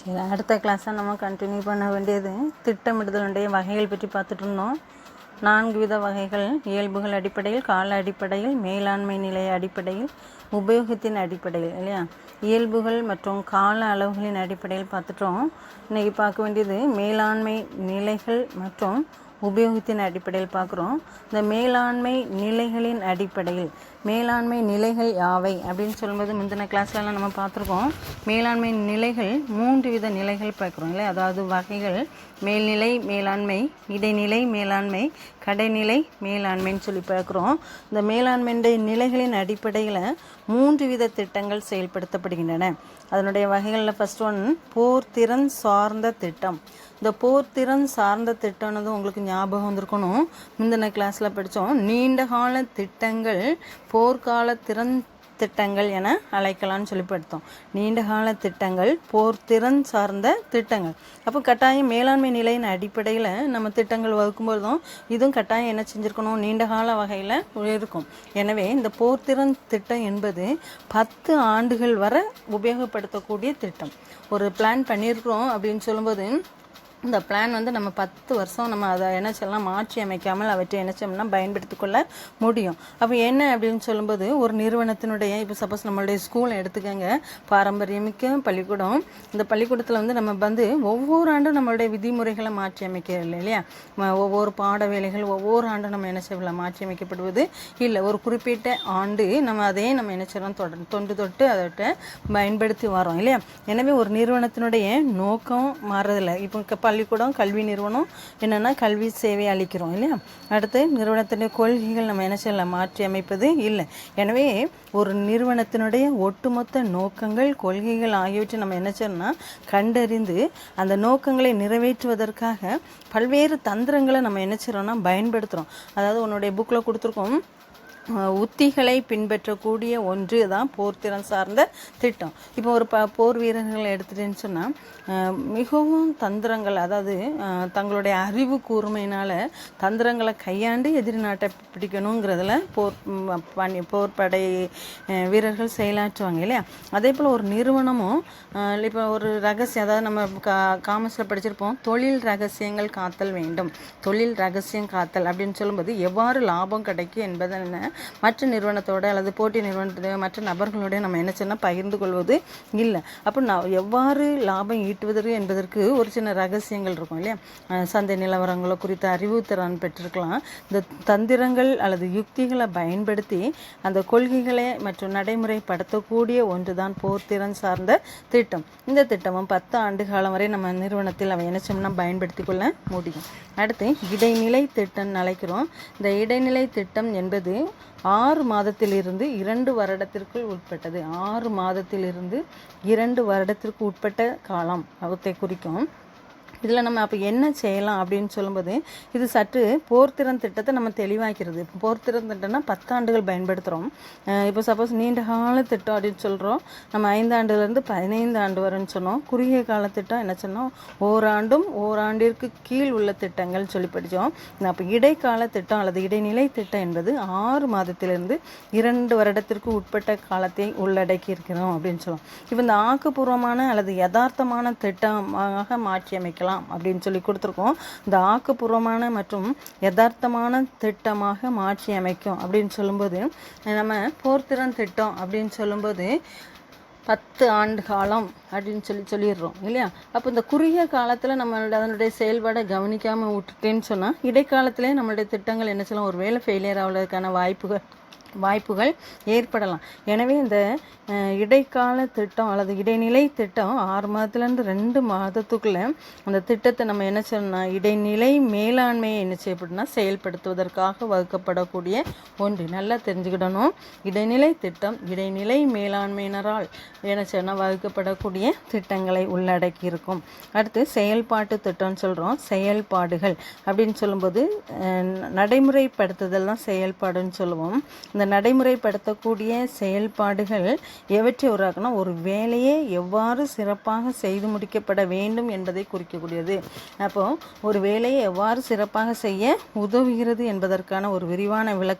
சரி அடுத்த கிளாஸை நம்ம கண்டினியூ பண்ண வேண்டியது திட்டமிடுதலுடைய வகைகள் பற்றி பார்த்துட்டு இருந்தோம். நான்கு வித வகைகள். இயல்புகள் அடிப்படையில் கால அடிப்படையில் மேலாண்மை நிலை அடிப்படையில் உபயோகத்தின் அடிப்படையில் இல்லையா? இயல்புகள் மற்றும் கால அளவுகளின் அடிப்படையில் பார்த்துட்டோம். இன்றைக்கி பார்க்க வேண்டியது மேலாண்மை நிலைகள் மற்றும் உபயோகத்தின் அடிப்படையில் பார்க்குறோம். இந்த மேலாண்மை நிலைகளின் அடிப்படையில் மேலாண்மை நிலைகள் யாவை அப்படின்னு சொல்லும்போது முந்தின கிளாஸ்லலாம் நம்ம பார்த்துருக்கோம். மேலாண்மை நிலைகள் மூன்று வித நிலைகள் பார்க்குறோம் இல்லை அதாவது வகைகள் மேல்நிலை மேலாண்மை இடைநிலை மேலாண்மை கடைநிலை மேலாண்மைன்னு சொல்லி பார்க்குறோம். இந்த மேலாண்மையுடைய நிலைகளின் அடிப்படையில் மூன்று வித திட்டங்கள் செயல்படுத்தப்படுகின்றன. அதனுடைய வகைகளில் ஃபஸ்ட் ஒன் போர் திறன் சார்ந்த திட்டம். இந்த போர் திறன் சார்ந்த திட்டம்னது உங்களுக்கு ஞாபகம் வந்திருக்கணும். முந்தின கிளாஸில் படித்தோம் நீண்ட கால திட்டங்கள் போர்க்கால திறன் திட்டங்கள் என அழைக்கலாம்னு சொல்லி படுத்தோம். நீண்ட கால திட்டங்கள் போர் திறன் சார்ந்த திட்டங்கள். அப்போ கட்டாயம் மேலாண்மை நிலையின் அடிப்படையில் நம்ம திட்டங்கள் வகுக்கும்போதும் இதுவும் கட்டாயம் என்ன செஞ்சுருக்கணும்? நீண்ட கால வகையில் இருக்கும். எனவே இந்த போர்த்திறன் திட்டம் என்பது பத்து ஆண்டுகள் வரை உபயோகப்படுத்தக்கூடிய திட்டம். ஒரு பிளான் பண்ணியிருக்கிறோம் அப்படின்னு சொல்லும்போது இந்த பிளான் வந்து நம்ம பத்து வருஷம் நம்ம அதை என்ன சொல்லலாம் மாற்றி அமைக்காமல் அவற்றை என்ன செய்யணும்னா பயன்படுத்தி கொள்ள முடியும். அப்போ என்ன அப்படின்னு சொல்லும்போது ஒரு நிறுவனத்தினுடைய இப்போ சப்போஸ் நம்மளுடைய ஸ்கூலை எடுத்துக்கோங்க. பாரம்பரியமிக்க பள்ளிக்கூடம். இந்த பள்ளிக்கூடத்தில் வந்து நம்ம வந்து ஒவ்வொரு ஆண்டும் நம்மளுடைய விதிமுறைகளை மாற்றி அமைக்கிறது இல்லையா? ஒவ்வொரு பாட வேலைகள் ஒவ்வொரு ஆண்டும் நம்ம என்ன செய்யலாம் மாற்றி அமைக்கப்படுவது இல்லை. ஒரு குறிப்பிட்ட ஆண்டு நம்ம அதே நம்ம என்ன செய்யலாம் தொடர் தொண்டு தொட்டு அதட்ட பயன்படுத்தி வரோம் இல்லையா? எனவே ஒரு நிறுவனத்தினுடைய நோக்கம் மாறுறதில்ல. இப்போ பள்ளிக்கூடம் கல்வி நிறுவனம் என்னென்னா கல்வி சேவை அளிக்கிறோம் இல்லையா? அடுத்து நிறுவனத்தினுடைய கொள்கைகள் நம்ம என்ன செய்யலாம்? மாற்றி அமைப்பது இல்லை. எனவே ஒரு நிறுவனத்தினுடைய ஒட்டுமொத்த நோக்கங்கள் கொள்கைகள் ஆகியவற்றை நம்ம என்ன செய்யணும்னா கண்டறிந்து அந்த நோக்கங்களை நிறைவேற்றுவதற்காக பல்வேறு தந்திரங்களை நம்ம என்ன செய்கிறோம்னா பயன்படுத்துகிறோம் அதாவது உன்னுடைய புக்கில் கொடுத்துருக்கோம் உத்திகளை பின்பற்றக்கூடிய ஒன்று தான் போர்த்திறன் சார்ந்த திட்டம். இப்போ ஒரு ப போர் வீரர்களை எடுத்துட்டேன்னு சொன்னால் மிகவும் தந்திரங்கள் அதாவது தங்களுடைய அறிவு கூர்மையினால் தந்திரங்களை கையாண்டு எதிரி நாட்டை பிடிக்கணுங்கிறதுல போர் பணி போர்படை வீரர்கள் செயலாற்றுவாங்க இல்லையா? அதே போல் ஒரு நிறுவனமும் இப்போ ஒரு ரகசியம் அதாவது நம்ம கா காமர்ஸில் படிச்சிருப்போம் தொழில் ரகசியங்கள் காத்தல் வேண்டும். தொழில் ரகசியம் காத்தல் அப்படின்னு சொல்லும்போது எவ்வாறு லாபம் கிடைக்கும் என்பதை என்ன மற்ற நிறுவனத்தோட அல்லது போட்டி நிறுவனத்தோட மற்ற நபர்களோட நம்ம என்ன செய்யணும் பகிர்ந்து கொள்வது இல்லை. அப்போ நான் எவ்வாறு லாபம் ஈட்டுவதற்கு என்பதற்கு ஒரு சின்ன ரகசியங்கள் இருக்கும் இல்லையா? சந்தை நிலவரங்களை குறித்த அறிவுத்திறன் பெற்றிருக்கலாம். இந்த தந்திரங்கள் அல்லது யுக்திகளை பயன்படுத்தி அந்த கொள்கைகளை மற்றும் நடைமுறைப்படுத்தக்கூடிய ஒன்று தான் போர்த்திறன் சார்ந்த திட்டம். இந்த திட்டமும் பத்து ஆண்டு காலம் வரை நம்ம நிறுவனத்தில் அவன் என்ன பயன்படுத்தி கொள்ள முடியும். அடுத்து இடைநிலை திட்டம் அழைக்கிறோம். இந்த இடைநிலை திட்டம் என்பது ஆறு மாதத்திலிருந்து இரண்டு வருடத்திற்குள் உட்பட்டது. ஆறு மாதத்திலிருந்து இரண்டு வருடத்திற்கு உட்பட்ட காலம் அவத்தை குறிக்கும். இதில் நம்ம அப்போ என்ன செய்யலாம் அப்படின்னு சொல்லும்போது இது சற்று போர்த்திறன் திட்டத்தை நம்ம தெளிவாக்கிறது. இப்போ போர்த்திறன் திட்டம்னா பத்தாண்டுகள் பயன்படுத்துகிறோம். இப்போ சப்போஸ் நீண்ட கால திட்டம் அப்படின்னு சொல்கிறோம். நம்ம ஐந்தாண்டுலேருந்து பதினைந்து ஆண்டு வரும்னு சொன்னோம். குறுகிய கால திட்டம் என்ன சொன்னோம்? ஓராண்டும் ஓராண்டிற்கு கீழ் உள்ள திட்டங்கள் சொல்லி படித்தோம். அப்போ இடைக்கால திட்டம் அல்லது இடைநிலை திட்டம் என்பது ஆறு மாதத்திலிருந்து இரண்டு வருடத்திற்கு உட்பட்ட காலத்தை உள்ளடக்கி இருக்கிறோம் அப்படின்னு சொல்லுவோம். இப்போ இந்த ஆக்கப்பூர்வமான அல்லது யதார்த்தமான திட்டமாக மாற்றி அமைக்கலாம் அப்படின்னு சொல்லி கொடுத்துருக்கோம். இந்த ஆக்கப்பூர்வமான மற்றும் யதார்த்தமான திட்டமாக மாற்றி அமைக்கும் அப்படின்னு சொல்லும்போது நம்ம போர்த்திறன் திட்டம் அப்படின்னு சொல்லும்போது பத்து ஆண்டு காலம் அப்படின்னு சொல்லி சொல்லிடுறோம் இல்லையா? அப்போ இந்த குறுகிய காலத்தில் நம்மளோட அதனுடைய செயல்பாடை கவனிக்காமல் விட்டுட்டேன்னு சொன்னால் இடைக்காலத்திலே நம்மளுடைய திட்டங்கள் என்ன சொல்லலாம் ஒரு வேலை ஃபெயிலியர் ஆகிறதுக்கான வாய்ப்புகள் வாய்ப்புகள் ஏற்படலாம். எனவே இந்த இடைக்கால திட்டம் அல்லது இடைநிலை திட்டம் ஆறு மாதத்துலேருந்து ரெண்டு மாதத்துக்குள்ளே அந்த திட்டத்தை நம்ம என்ன சொல்லணும் இடைநிலை மேலாண்மையை என்ன செய்யப்படுனா செயல்படுத்துவதற்காக வகுக்கப்படக்கூடிய ஒன்று. நல்லா தெரிஞ்சுக்கிடணும். இடைநிலை திட்டம் இடைநிலை மேலாண்மையினரால் என்ன செய்யணும் வகுக்கப்படக்கூடிய திட்டங்களை உள்ளடக்கி இருக்கும் அடுத்து செயல்பாட்டு திட்டம்னு சொல்கிறோம் செயல்பாடுகள் அப்படின்னு சொல்லும்போது நடைமுறைப்படுத்துதல் தான் செயல்பாடுன்னு சொல்லுவோம். இந்த நடைமுறைப்படுத்தக்கூடிய செயல்பாடுகள் எவற்றை உருவாக்குனா ஒரு வேலையை எவ்வாறு சிறப்பாக செய்து முடிக்கப்பட வேண்டும் என்பதை குறிக்கக்கூடியது. அப்போ ஒரு வேலையை எவ்வாறு சிறப்பாக செய்ய உதவுகிறது என்பதற்கான ஒரு விரிவான விளக்கம்